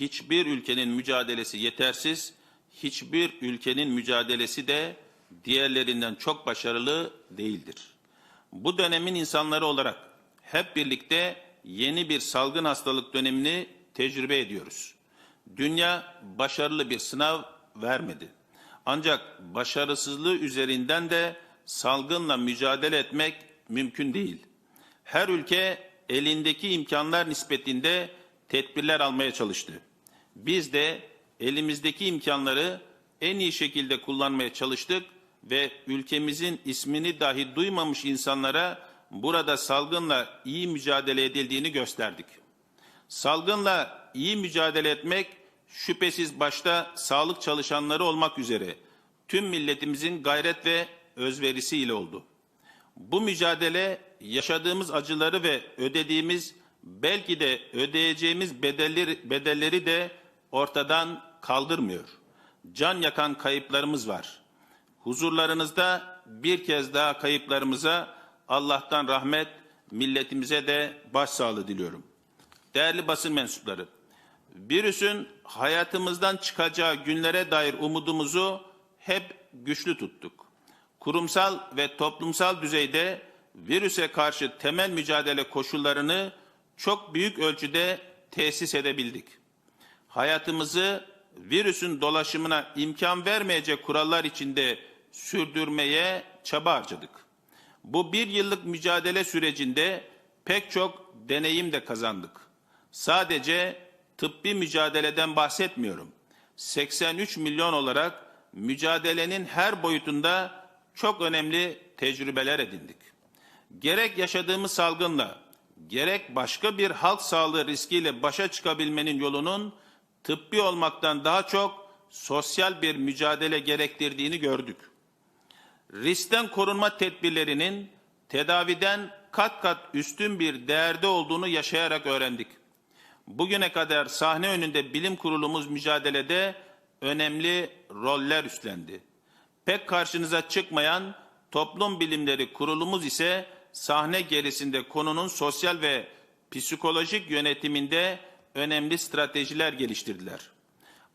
Hiçbir ülkenin mücadelesi yetersiz, hiçbir ülkenin mücadelesi de diğerlerinden çok başarılı değildir. Bu dönemin insanları olarak hep birlikte yeni bir salgın hastalık dönemini tecrübe ediyoruz. Dünya başarılı bir sınav vermedi. Ancak başarısızlığı üzerinden de salgınla mücadele etmek mümkün değil. Her ülke elindeki imkanlar nispetinde tedbirler almaya çalıştı. Biz de elimizdeki imkanları en iyi şekilde kullanmaya çalıştık ve ülkemizin ismini dahi duymamış insanlara burada salgınla iyi mücadele edildiğini gösterdik. Salgınla iyi mücadele etmek şüphesiz başta sağlık çalışanları olmak üzere tüm milletimizin gayret ve özverisiyle oldu. Bu mücadele yaşadığımız acıları ve ödediğimiz belki de ödeyeceğimiz bedelleri, bedelleri de ortadan kaldırmıyor. Can yakan kayıplarımız var. Huzurlarınızda bir kez daha kayıplarımıza Allah'tan rahmet, milletimize de başsağlığı diliyorum. Değerli basın mensupları, virüsün hayatımızdan çıkacağı günlere dair umudumuzu hep güçlü tuttuk. Kurumsal ve toplumsal düzeyde virüse karşı temel mücadele koşullarını çok büyük ölçüde tesis edebildik. Hayatımızı virüsün dolaşımına imkan vermeyecek kurallar içinde sürdürmeye çaba harcadık. Bu bir yıllık mücadele sürecinde pek çok deneyim de kazandık. Sadece tıbbi mücadeleden bahsetmiyorum. 83 milyon olarak mücadelenin her boyutunda çok önemli tecrübeler edindik. Gerek yaşadığımız salgınla, gerek başka bir halk sağlığı riskiyle başa çıkabilmenin yolunun tıbbi olmaktan daha çok sosyal bir mücadele gerektirdiğini gördük. Riskten korunma tedbirlerinin tedaviden kat kat üstün bir değerde olduğunu yaşayarak öğrendik. Bugüne kadar sahne önünde bilim kurulumuz mücadelede önemli roller üstlendi. Pek karşınıza çıkmayan toplum bilimleri kurulumuz ise sahne gerisinde konunun sosyal ve psikolojik yönetiminde önemli stratejiler geliştirdiler.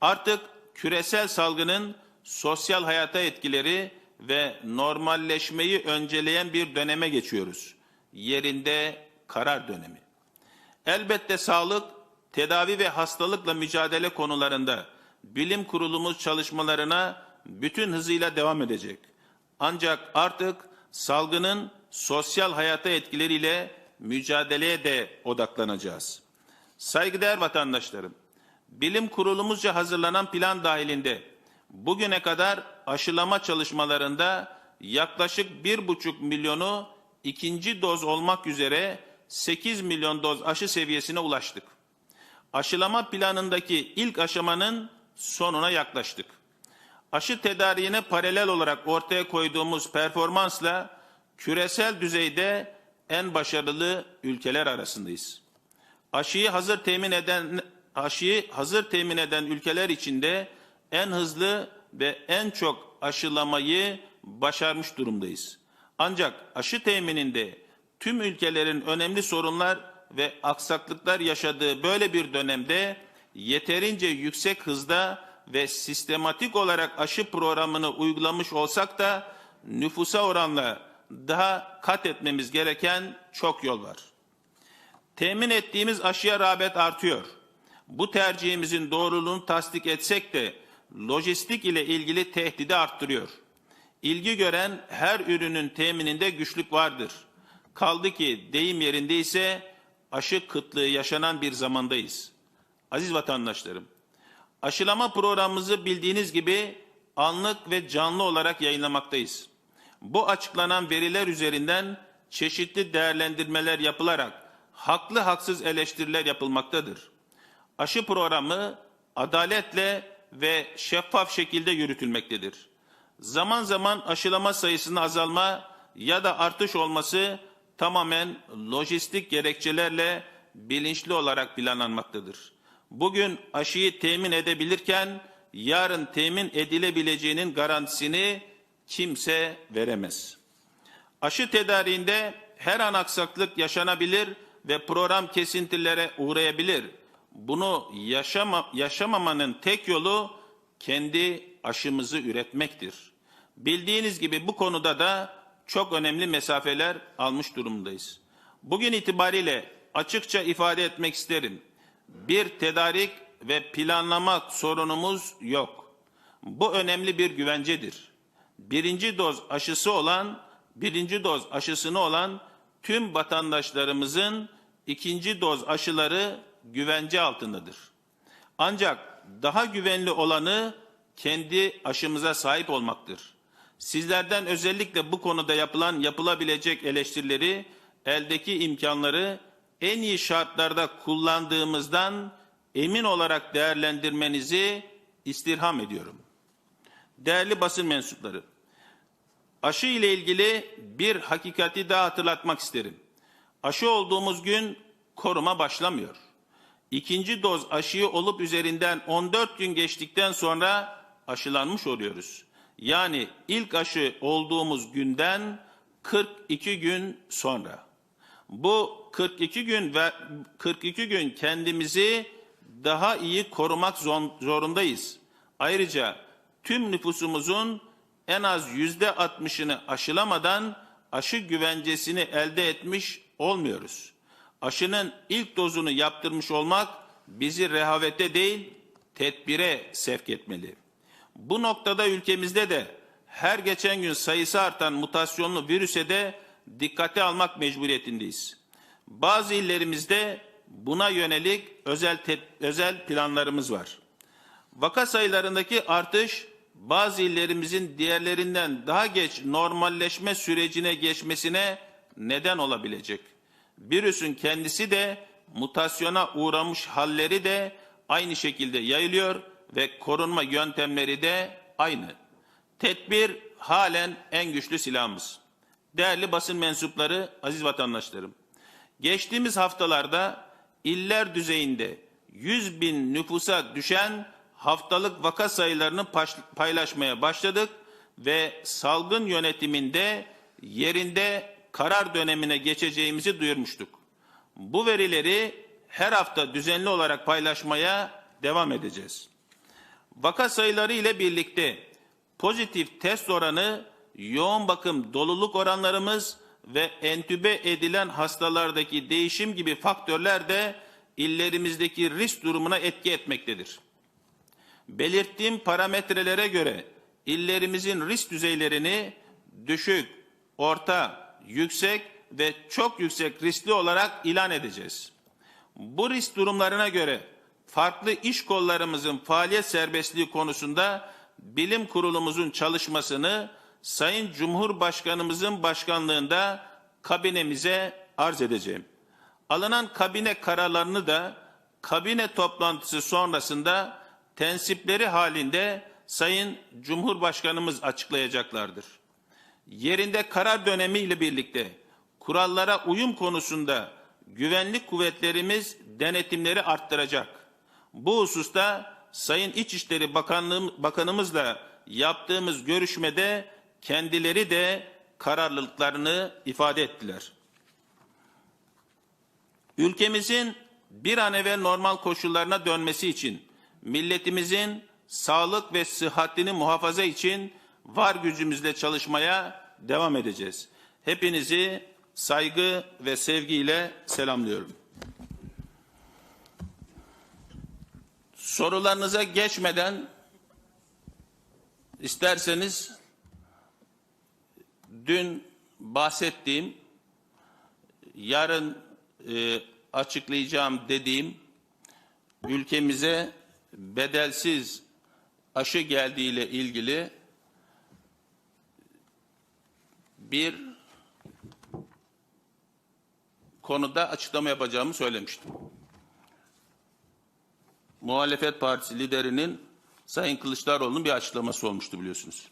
Artık küresel salgının sosyal hayata etkileri ve normalleşmeyi önceleyen bir döneme geçiyoruz. Yerinde karar dönemi. Elbette sağlık, tedavi ve hastalıkla mücadele konularında bilim kurulumuz çalışmalarına bütün hızıyla devam edecek. Ancak artık salgının sosyal hayata etkileriyle mücadeleye de odaklanacağız. Saygıdeğer vatandaşlarım, bilim kurulumuzca hazırlanan plan dahilinde bugüne kadar aşılama çalışmalarında yaklaşık bir buçuk milyonu ikinci doz olmak üzere 8 milyon doz aşı seviyesine ulaştık. Aşılama planındaki ilk aşamanın sonuna yaklaştık. Aşı tedariğine paralel olarak ortaya koyduğumuz performansla küresel düzeyde en başarılı ülkeler arasındayız. Aşıyı hazır temin eden aşıyı hazır temin eden ülkeler içinde en hızlı ve en çok aşılamayı başarmış durumdayız. Ancak aşı temininde tüm ülkelerin önemli sorunlar ve aksaklıklar yaşadığı böyle bir dönemde yeterince yüksek hızda ve sistematik olarak aşı programını uygulamış olsak da nüfusa oranla daha kat etmemiz gereken çok yol var. Temin ettiğimiz aşıya rağbet artıyor. Bu tercihimizin doğruluğunu tasdik etsek de lojistik ile ilgili tehdidi arttırıyor. İlgi gören her ürünün temininde güçlük vardır. Kaldı ki deyim yerinde ise aşı kıtlığı yaşanan bir zamandayız. Aziz vatandaşlarım, aşılama programımızı bildiğiniz gibi anlık ve canlı olarak yayınlamaktayız. Bu açıklanan veriler üzerinden çeşitli değerlendirmeler yapılarak haklı haksız eleştiriler yapılmaktadır. Aşı programı adaletle ve şeffaf şekilde yürütülmektedir. Zaman zaman aşılama sayısının azalma ya da artış olması tamamen lojistik gerekçelerle bilinçli olarak planlanmaktadır. Bugün aşıyı temin edebilirken yarın temin edilebileceğinin garantisini kimse veremez. Aşı tedariğinde her an aksaklık yaşanabilir ve program kesintilere uğrayabilir. bunu yaşama, yaşamamanın tek yolu kendi aşımızı üretmektir. Bildiğiniz gibi bu konuda da çok önemli mesafeler almış durumdayız. Bugün itibariyle açıkça ifade etmek isterim. Bir tedarik ve planlama sorunumuz yok. Bu önemli bir güvencedir. Birinci doz aşısı olan, birinci doz aşısını olan tüm vatandaşlarımızın ikinci doz aşıları güvence altındadır. Ancak daha güvenli olanı kendi aşımıza sahip olmaktır. Sizlerden özellikle bu konuda yapılan yapılabilecek eleştirileri, eldeki imkanları en iyi şartlarda kullandığımızdan emin olarak değerlendirmenizi istirham ediyorum. Değerli basın mensupları, aşı ile ilgili bir hakikati daha hatırlatmak isterim. Aşı olduğumuz gün koruma başlamıyor. İkinci doz aşıyı olup üzerinden 14 gün geçtikten sonra aşılanmış oluyoruz. Yani ilk aşı olduğumuz günden 42 gün sonra. Bu 42 gün ve 42 gün kendimizi daha iyi korumak zorundayız. Ayrıca tüm nüfusumuzun en az yüzde 60'ını aşılamadan aşı güvencesini elde etmiş olmuyoruz. Aşının ilk dozunu yaptırmış olmak bizi rehavete değil tedbire sevk etmeli. Bu noktada ülkemizde de her geçen gün sayısı artan mutasyonlu virüse de dikkate almak mecburiyetindeyiz. Bazı illerimizde buna yönelik özel özel planlarımız var. Vaka sayılarındaki artış bazı illerimizin diğerlerinden daha geç normalleşme sürecine geçmesine neden olabilecek. Virüsün kendisi de mutasyona uğramış halleri de aynı şekilde yayılıyor ve korunma yöntemleri de aynı. Tedbir halen en güçlü silahımız. Değerli basın mensupları, aziz vatandaşlarım. Geçtiğimiz haftalarda iller düzeyinde 100 bin nüfusa düşen haftalık vaka sayılarını paylaşmaya başladık ve salgın yönetiminde yerinde karar dönemine geçeceğimizi duyurmuştuk. Bu verileri her hafta düzenli olarak paylaşmaya devam edeceğiz. Vaka sayıları ile birlikte pozitif test oranı, yoğun bakım doluluk oranlarımız ve entübe edilen hastalardaki değişim gibi faktörler de illerimizdeki risk durumuna etki etmektedir. Belirttiğim parametrelere göre illerimizin risk düzeylerini düşük, orta, yüksek ve çok yüksek riskli olarak ilan edeceğiz. Bu risk durumlarına göre farklı iş kollarımızın faaliyet serbestliği konusunda bilim kurulumuzun çalışmasını Sayın Cumhurbaşkanımızın başkanlığında kabinemize arz edeceğim. Alınan kabine kararlarını da kabine toplantısı sonrasında tensipleri halinde Sayın Cumhurbaşkanımız açıklayacaklardır. Yerinde karar dönemi ile birlikte kurallara uyum konusunda güvenlik kuvvetlerimiz denetimleri arttıracak. Bu hususta Sayın İçişleri Bakanlığı, Bakanımızla yaptığımız görüşmede kendileri de kararlılıklarını ifade ettiler. Ülkemizin bir an evvel normal koşullarına dönmesi için milletimizin sağlık ve sıhhatini muhafaza için var gücümüzle çalışmaya devam edeceğiz. Hepinizi saygı ve sevgiyle selamlıyorum. Sorularınıza geçmeden isterseniz dün bahsettiğim yarın e, açıklayacağım dediğim ülkemize bedelsiz aşı geldiğiyle ilgili bir konuda açıklama yapacağımı söylemiştim. Muhalefet Partisi liderinin Sayın Kılıçdaroğlu'nun bir açıklaması olmuştu biliyorsunuz.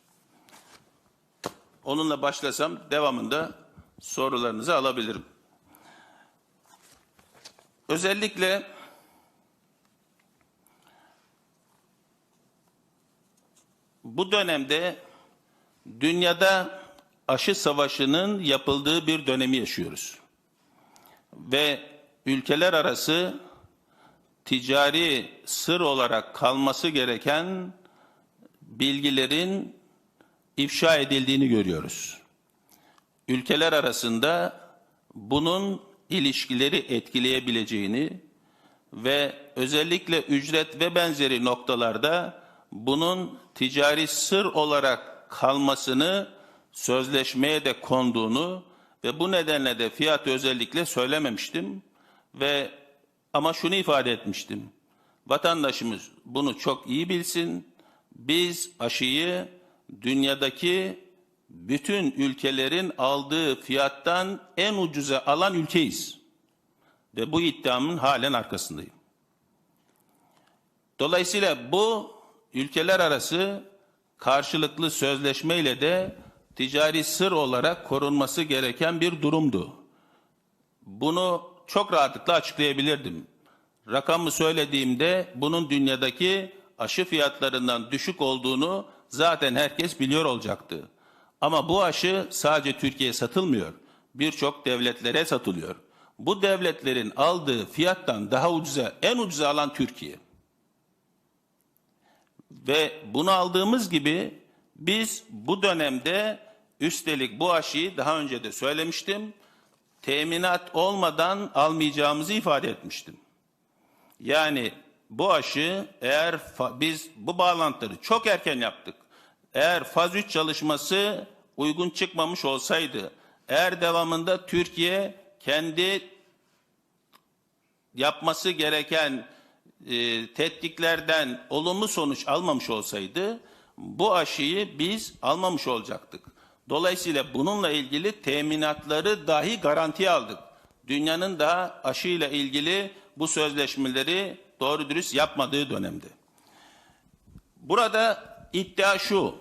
Onunla başlasam devamında sorularınızı alabilirim. Özellikle bu dönemde dünyada aşı savaşının yapıldığı bir dönemi yaşıyoruz. Ve ülkeler arası ticari sır olarak kalması gereken bilgilerin ifşa edildiğini görüyoruz. Ülkeler arasında bunun ilişkileri etkileyebileceğini ve özellikle ücret ve benzeri noktalarda bunun ticari sır olarak kalmasını sözleşmeye de konduğunu ve bu nedenle de fiyatı özellikle söylememiştim ve ama şunu ifade etmiştim. Vatandaşımız bunu çok iyi bilsin. Biz aşıyı dünyadaki bütün ülkelerin aldığı fiyattan en ucuza alan ülkeyiz. Ve bu iddiamın halen arkasındayım. Dolayısıyla bu ülkeler arası karşılıklı sözleşmeyle de ticari sır olarak korunması gereken bir durumdu. Bunu çok rahatlıkla açıklayabilirdim. Rakamı söylediğimde bunun dünyadaki aşı fiyatlarından düşük olduğunu zaten herkes biliyor olacaktı. Ama bu aşı sadece Türkiye'ye satılmıyor. Birçok devletlere satılıyor. Bu devletlerin aldığı fiyattan daha ucuza, en ucuza alan Türkiye. Ve bunu aldığımız gibi biz bu dönemde üstelik bu aşıyı daha önce de söylemiştim. Teminat olmadan almayacağımızı ifade etmiştim. Yani bu aşı eğer biz bu bağlantıları çok erken yaptık. Eğer faz 3 çalışması uygun çıkmamış olsaydı, eğer devamında Türkiye kendi yapması gereken e, tetkiklerden olumlu sonuç almamış olsaydı bu aşıyı biz almamış olacaktık. Dolayısıyla bununla ilgili teminatları dahi garantiye aldık. Dünyanın da aşıyla ilgili bu sözleşmeleri doğru dürüst yapmadığı dönemde. Burada iddia şu.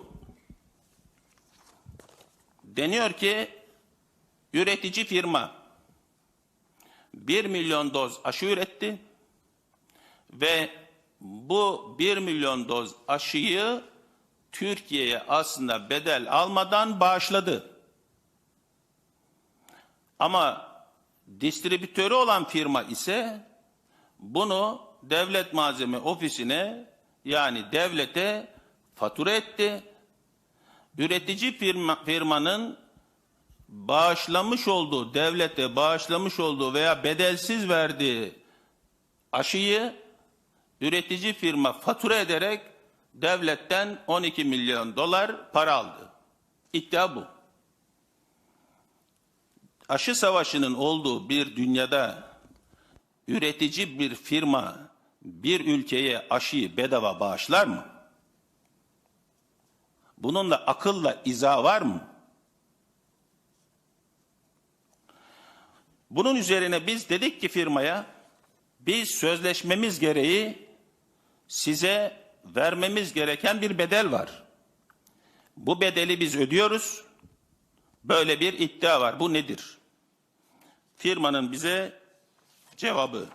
Deniyor ki üretici firma 1 milyon doz aşı üretti ve bu 1 milyon doz aşıyı Türkiye'ye aslında bedel almadan bağışladı. Ama distribütörü olan firma ise bunu devlet malzeme ofisine yani devlete fatura etti. Üretici firma, firmanın bağışlamış olduğu, devlete bağışlamış olduğu veya bedelsiz verdiği aşıyı üretici firma fatura ederek devletten 12 milyon dolar para aldı. İddia bu. Aşı savaşının olduğu bir dünyada üretici bir firma bir ülkeye aşıyı bedava bağışlar mı? Bununla akılla izah var mı? Bunun üzerine biz dedik ki firmaya biz sözleşmemiz gereği size vermemiz gereken bir bedel var. Bu bedeli biz ödüyoruz. Böyle bir iddia var. Bu nedir? Firmanın bize cevabı.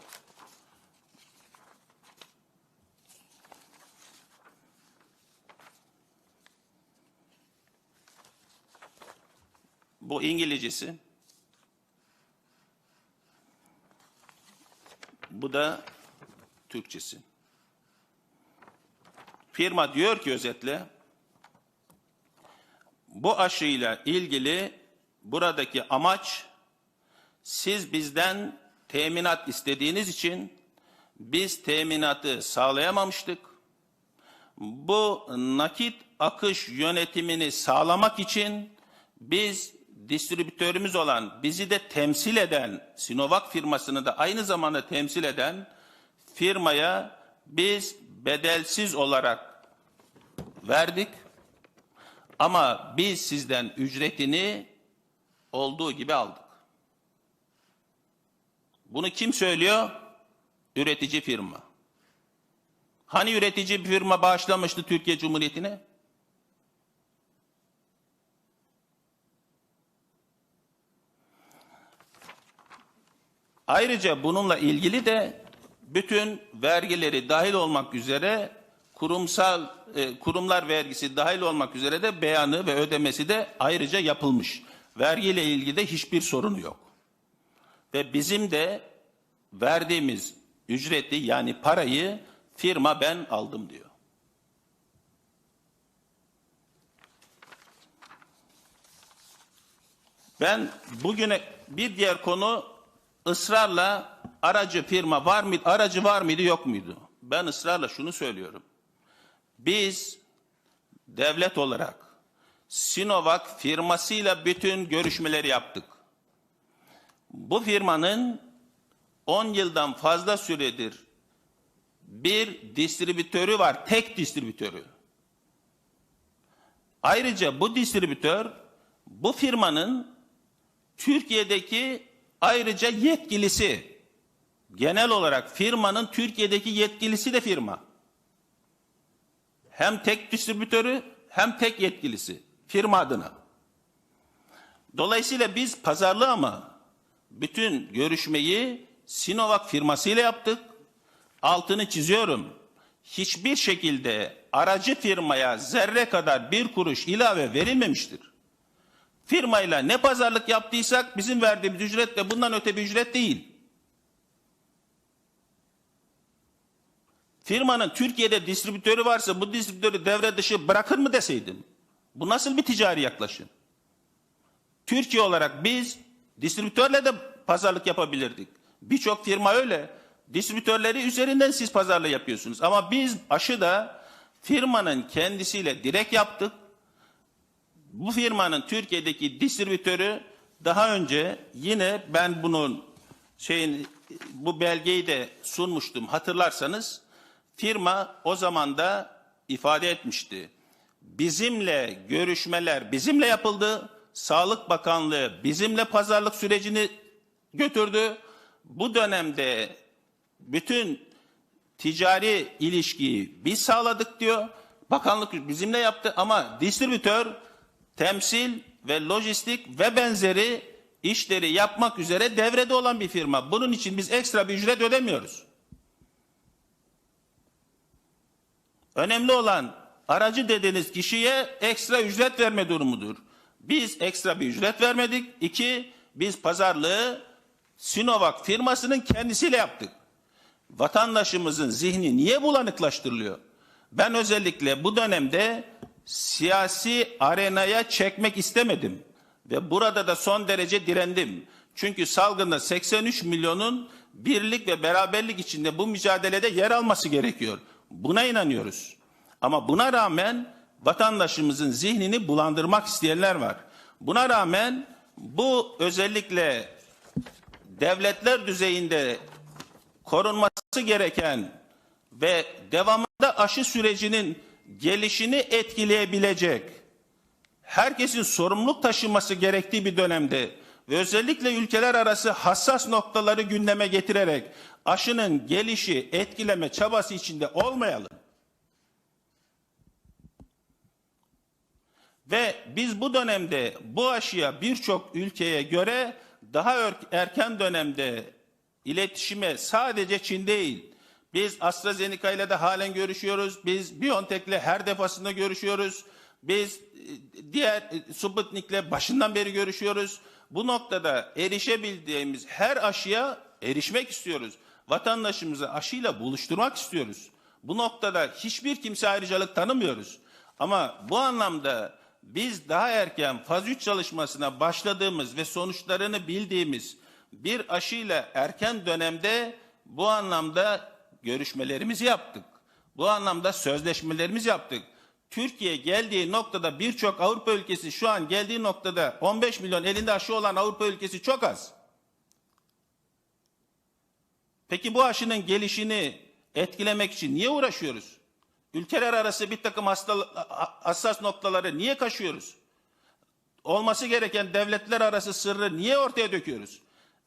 Bu İngilizcesi. Bu da Türkçesi. Firma diyor ki özetle bu aşıyla ilgili buradaki amaç siz bizden teminat istediğiniz için biz teminatı sağlayamamıştık. Bu nakit akış yönetimini sağlamak için biz distribütörümüz olan, bizi de temsil eden, Sinovac firmasını da aynı zamanda temsil eden firmaya biz bedelsiz olarak verdik. Ama biz sizden ücretini olduğu gibi aldık. Bunu kim söylüyor? Üretici firma. Hani üretici firma bağışlamıştı Türkiye Cumhuriyeti'ne? Ayrıca bununla ilgili de bütün vergileri dahil olmak üzere kurumsal e, kurumlar vergisi dahil olmak üzere de beyanı ve ödemesi de ayrıca yapılmış. Vergiyle ilgili de hiçbir sorunu yok. Ve bizim de verdiğimiz ücreti yani parayı firma ben aldım diyor. Ben bugüne bir diğer konu ısrarla aracı firma var mıydı, aracı var mıydı yok muydu? Ben ısrarla şunu söylüyorum. Biz devlet olarak Sinovac firmasıyla bütün görüşmeleri yaptık. Bu firmanın 10 yıldan fazla süredir bir distribütörü var, tek distribütörü. Ayrıca bu distribütör bu firmanın Türkiye'deki ayrıca yetkilisi. Genel olarak firmanın Türkiye'deki yetkilisi de firma. Hem tek distribütörü hem tek yetkilisi firma adına. Dolayısıyla biz pazarlığı ama bütün görüşmeyi Sinovac firmasıyla yaptık. Altını çiziyorum. Hiçbir şekilde aracı firmaya zerre kadar bir kuruş ilave verilmemiştir. Firmayla ne pazarlık yaptıysak bizim verdiğimiz ücret de bundan öte bir ücret değil. Firmanın Türkiye'de distribütörü varsa bu distribütörü devre dışı bırakır mı deseydim? Bu nasıl bir ticari yaklaşım? Türkiye olarak biz distribütörle de pazarlık yapabilirdik. Birçok firma öyle. Distribütörleri üzerinden siz pazarlığı yapıyorsunuz. Ama biz aşı da firmanın kendisiyle direkt yaptık. Bu firmanın Türkiye'deki distribütörü daha önce yine ben bunun şeyin bu belgeyi de sunmuştum hatırlarsanız firma o zaman da ifade etmişti. Bizimle görüşmeler bizimle yapıldı. Sağlık Bakanlığı bizimle pazarlık sürecini götürdü. Bu dönemde bütün ticari ilişkiyi biz sağladık diyor. Bakanlık bizimle yaptı ama distribütör temsil ve lojistik ve benzeri işleri yapmak üzere devrede olan bir firma. Bunun için biz ekstra bir ücret ödemiyoruz. Önemli olan aracı dediğiniz kişiye ekstra ücret verme durumudur. Biz ekstra bir ücret vermedik. İki, biz pazarlığı Sinovac firmasının kendisiyle yaptık. Vatandaşımızın zihni niye bulanıklaştırılıyor? Ben özellikle bu dönemde siyasi arenaya çekmek istemedim. Ve burada da son derece direndim. Çünkü salgında 83 milyonun birlik ve beraberlik içinde bu mücadelede yer alması gerekiyor. Buna inanıyoruz. Ama buna rağmen vatandaşımızın zihnini bulandırmak isteyenler var. Buna rağmen bu özellikle devletler düzeyinde korunması gereken ve devamında aşı sürecinin gelişini etkileyebilecek, herkesin sorumluluk taşıması gerektiği bir dönemde ve özellikle ülkeler arası hassas noktaları gündeme getirerek aşının gelişi etkileme çabası içinde olmayalım. Ve biz bu dönemde bu aşıya birçok ülkeye göre daha er- erken dönemde iletişime sadece Çin değil, biz AstraZeneca ile de halen görüşüyoruz. Biz BioNTech ile her defasında görüşüyoruz. Biz e, diğer e, Sputnik'le başından beri görüşüyoruz. Bu noktada erişebildiğimiz her aşıya erişmek istiyoruz. Vatandaşımızı aşıyla buluşturmak istiyoruz. Bu noktada hiçbir kimse ayrıcalık tanımıyoruz. Ama bu anlamda biz daha erken faz 3 çalışmasına başladığımız ve sonuçlarını bildiğimiz bir aşıyla erken dönemde bu anlamda görüşmelerimizi yaptık. Bu anlamda sözleşmelerimizi yaptık. Türkiye geldiği noktada birçok Avrupa ülkesi şu an geldiği noktada 15 milyon elinde aşı olan Avrupa ülkesi çok az. Peki bu aşının gelişini etkilemek için niye uğraşıyoruz? Ülkeler arası bir takım hassas noktaları niye kaşıyoruz? Olması gereken devletler arası sırrı niye ortaya döküyoruz?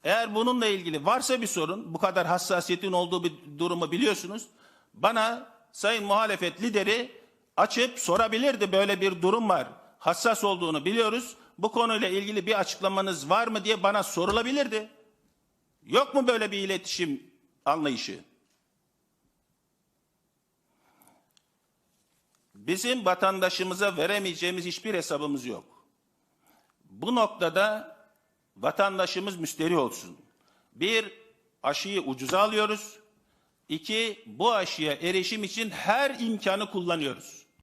Eğer bununla ilgili varsa bir sorun, bu kadar hassasiyetin olduğu bir durumu biliyorsunuz. Bana sayın muhalefet lideri açıp sorabilirdi böyle bir durum var. Hassas olduğunu biliyoruz. Bu konuyla ilgili bir açıklamanız var mı diye bana sorulabilirdi. Yok mu böyle bir iletişim anlayışı? Bizim vatandaşımıza veremeyeceğimiz hiçbir hesabımız yok. Bu noktada vatandaşımız müsteri olsun. Bir, aşıyı ucuza alıyoruz. İki, bu aşıya erişim için her imkanı kullanıyoruz.